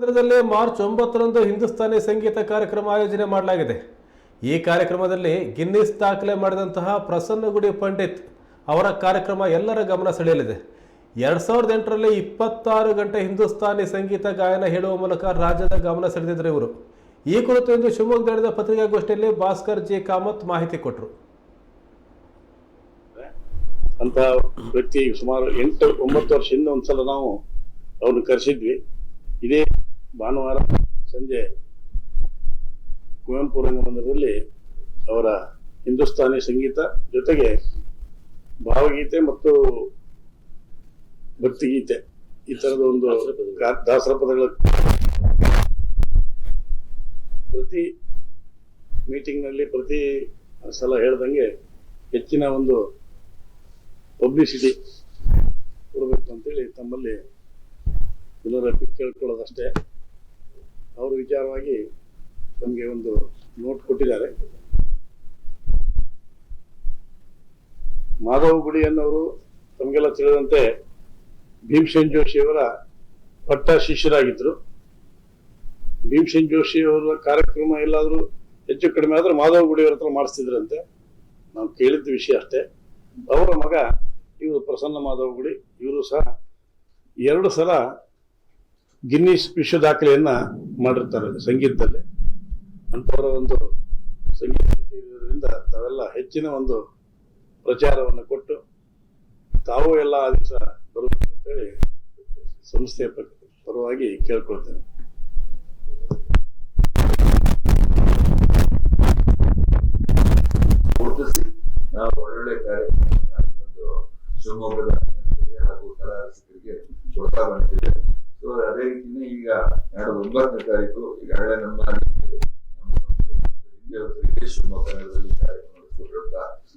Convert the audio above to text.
ಕೇಂದ್ರದಲ್ಲಿ ಮಾರ್ಚ್ ಒಂಬತ್ತರಂದು ಹಿಂದೂಸ್ತಾನಿ ಸಂಗೀತ ಕಾರ್ಯಕ್ರಮ ಆಯೋಜನೆ ಮಾಡಲಾಗಿದೆ. ಈ ಕಾರ್ಯಕ್ರಮದಲ್ಲಿ ಗಿನ್ನಿಸ್ ದಾಖಲೆ ಮಾಡಿದಂತಹ ಪ್ರಸನ್ನಗುಡಿ ಪಂಡಿತ್ ಅವರ ಕಾರ್ಯಕ್ರಮ ಎಲ್ಲರ ಗಮನ ಸೆಳೆಯಲಿದೆ. ಎರಡ್ ಸಾವಿರದ ಎಂಟರಲ್ಲಿ ಇಪ್ಪತ್ತಾರು ಗಂಟೆ ಹಿಂದೂಸ್ತಾನಿ ಸಂಗೀತ ಗಾಯನ ಹೇಳುವ ಮೂಲಕ ರಾಜ್ಯದ ಗಮನ ಸೆಳೆದಿದ್ದರು ಇವರು. ಈ ಕುರಿತು ಇಂದು ಶಿವಮೊಗ್ಗ ನಡೆದ ಪತ್ರಿಕಾಗೋಷ್ಠಿಯಲ್ಲಿ ಭಾಸ್ಕರ್ ಜಿ ಕಾಮತ್ ಮಾಹಿತಿ ಕೊಟ್ಟರು ಅಂತ ವ್ಯಕ್ತಿ ಸುಮಾರು ಎಂಟು ಒಂಬತ್ತು ವರ್ಷದಿಂದ ಒಂದ್ಸಲ ನಾವು ಅವನು ಕರೆಸಿದ್ವಿ. ಇದೇ ಭಾನುವಾರ ಸಂಜೆ ಕುವೆಂಪು ರಂಗಮಂದಿರದಲ್ಲಿ ಅವರ ಹಿಂದೂಸ್ತಾನಿ ಸಂಗೀತ ಜೊತೆಗೆ ಭಾವಗೀತೆ ಮತ್ತು ಭಕ್ತಿಗೀತೆ ಈ ಥರದ ಒಂದು ದಾಸರ ಪದಗಳ. ಪ್ರತಿ ಮೀಟಿಂಗ್ನಲ್ಲಿ ಪ್ರತಿ ಸಲ ಹೇಳ್ದಂಗೆ ಹೆಚ್ಚಿನ ಒಂದು ಪಬ್ಲಿಸಿಟಿ ಕೊಡಬೇಕು ಅಂತೇಳಿ ತಮ್ಮಲ್ಲಿ ಎಲ್ಲರ ಕೇಳ್ಕೊಳ್ಳೋದಷ್ಟೇ. ಅವ್ರ ವಿಚಾರವಾಗಿ ನಮಗೆ ಒಂದು ನೋಟ್ ಕೊಟ್ಟಿದ್ದಾರೆ. ಮಾಧವ ಗುಡಿ ಅನ್ನೋರು ತಮಗೆಲ್ಲ ತಿಳಿದಂತೆ ಭೀಮಸೇನ್ ಜೋಶಿಯವರ ಪಟ್ಟ ಶಿಷ್ಯರಾಗಿದ್ದರು ಭೀಮಸೇನ್ ಅವರ ಕಾರ್ಯಕ್ರಮ ಎಲ್ಲಾದರೂ ಹೆಚ್ಚು ಕಡಿಮೆ ಆದ್ರೆ ಮಾಧವ ಗುಡಿಯವರ ಹತ್ರ ಮಾಡಿಸ್ತಿದ್ರಂತೆ. ನಾವು ಕೇಳಿದ ವಿಷಯ ಅಷ್ಟೇ. ಅವರ ಮಗ ಇವರು ಪ್ರಸನ್ನ ಮಾಧವ ಗುಡಿ. ಇವರು ಸಹ ಎರಡು ಸಲ ಗಿನ್ನಿಸ್ ವಿಶ್ವ ದಾಖಲೆಯನ್ನ ಮಾಡಿರ್ತಾರೆ ಸಂಗೀತದಲ್ಲಿ. ಅಂಥವರ ಒಂದು ಸಂಗೀತ ತಾವೆಲ್ಲ ಹೆಚ್ಚಿನ ಒಂದು ಪ್ರಚಾರವನ್ನು ಕೊಟ್ಟು ತಾವು ಎಲ್ಲ ಆ ದಿವಸ ಬರಬೇಕು ಅಂತೇಳಿ ಸಂಸ್ಥೆಯ ಪರವಾಗಿ ಕೇಳ್ಕೊಳ್ತೇನೆ. ನಾವು ಒಳ್ಳೊಳ್ಳೆ ಕಾರ್ಯಕ್ರಮ ಶಿವಮೊಗ್ಗದ ಹಾಗೂ ಕಲಾ ರಸಿಕರಿಗೆ ಕೊಡ್ತಾ ಬಂದಿದ್ದೇವೆ. ಸೊ ಅದೇ ರೀತಿನೇ ಈಗ ಎರಡು ಒಂಬತ್ತನೇ ತಾರೀಕು ಈಗಾಗಲೇ ನಮ್ಮ ನಮ್ಮ ಸಂಸ್ಥೆಗೆ ಒಂದು